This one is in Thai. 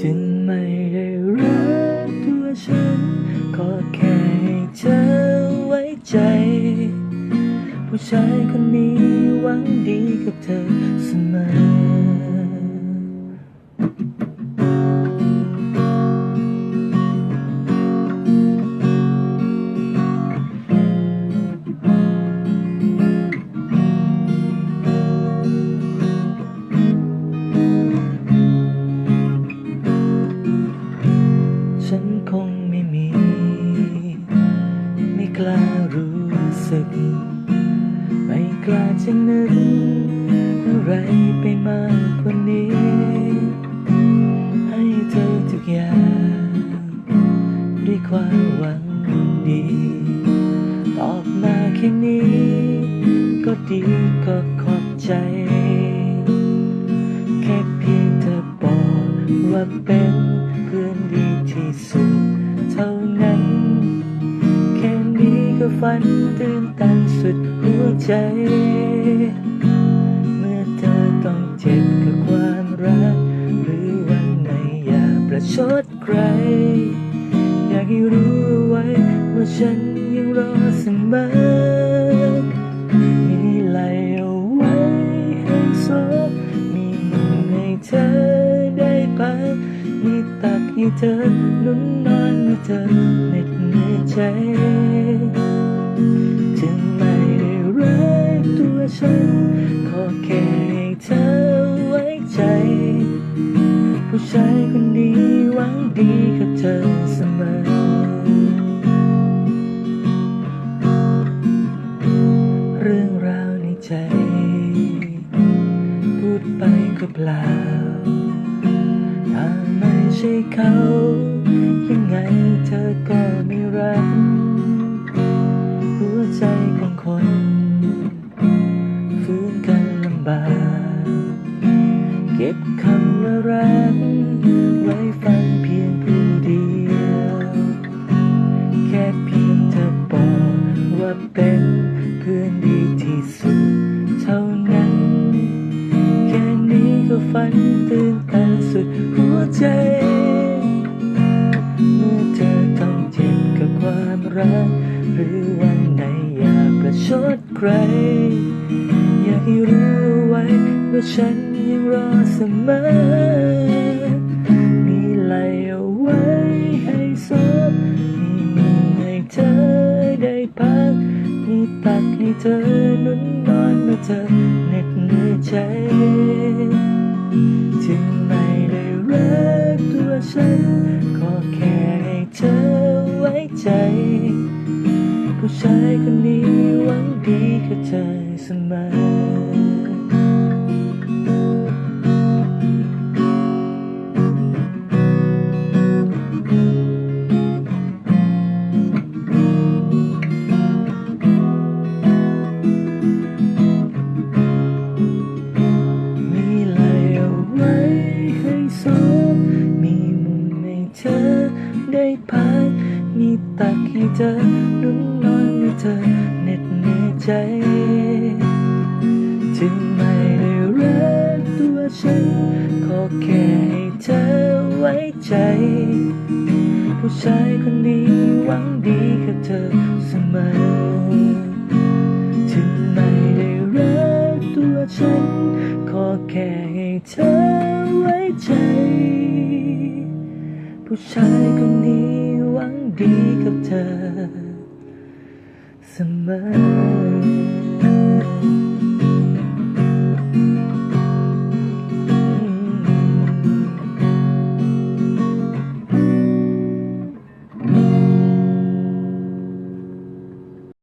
จึงไม่ได้รักตัวฉัน ก็แค่ให้เธอไว้ใจ ผู้ชายคนนี้หวังดีกับเธอเสมอ ฉันคงไม่มี ไม่กล้ารู้สึก ไม่กล้าจะนึก อะไรไปมากกว่านี้ ให้เธอทุกอย่าง ด้วยความหวังดี ตอบมาแค่นี้ ก็ดีก็ขอบใจ แค่เพียงเธอบอกว่าเป็น ฝันตื่นตันสุดหัวใจ เมื่อเธอต้องเจ็บกับความรัก หรือวันไหนอย่าประชดใคร อยากให้รู้เอาไว้ว่าฉันยังรอเสมอมีไหลเอาไว้ให้โซบมีมุมให้เธอได้พักมีตักให้เธอนุ่นนอนเมื่อเธอเหน็ดเหนื่อยใจ ถึงไม่ได้รักตัวฉัน ขอแค่ให้เธอไว้ใจ ผู้ชายคนนี้หวังดีกับเธอเสมอ เรื่องราวในใจ พูดไปก็เปล่า ถ้าไม่ใช่เขา ยังไงเธอก็ไม่รัก บากเก็บคำว่ารักไว้ฟังเพียงผู้เดียว แค่เพียงเธอบอกว่าเป็นเพื่อนดีที่สุดเท่านั้น แค่นี้ก็ฝันตื่นตันสุดหัวใจ เมื่อเธอต้องเจ็บกับความรัก หรือวันไหนอย่าประชดใคร อยากให้รู้ ว้ว่าฉันยังรอเสมอ มีไหลเอาไว้ให้ซบมีมือให้เธอได้พัก มีตักให้เธอนุ่นนอนเมื่อเธอเหน็ดเหนื่อยใจ ถึงไม่ได้รักตัวฉัน ขอแค่ให้เธอไว้ใจผู้ชายคนนี้หวังดีกับเธอเสมอ พักมีตักให้เธอนุ่นนอนเมื่เธอเหน็ดเหนื่อยใจ ถึงไม่ได้รักตัวฉัน ขอแค่ให้เธอไว้ใจ ผู้ชายคนนี้หวังดีกับเธอเสมอ ถึงไม่ได้รักตัวฉัน ขอแค่ให้เธอไว้ใจ ผู้ชายคนนี้หวังดีกับเธอ เสมอ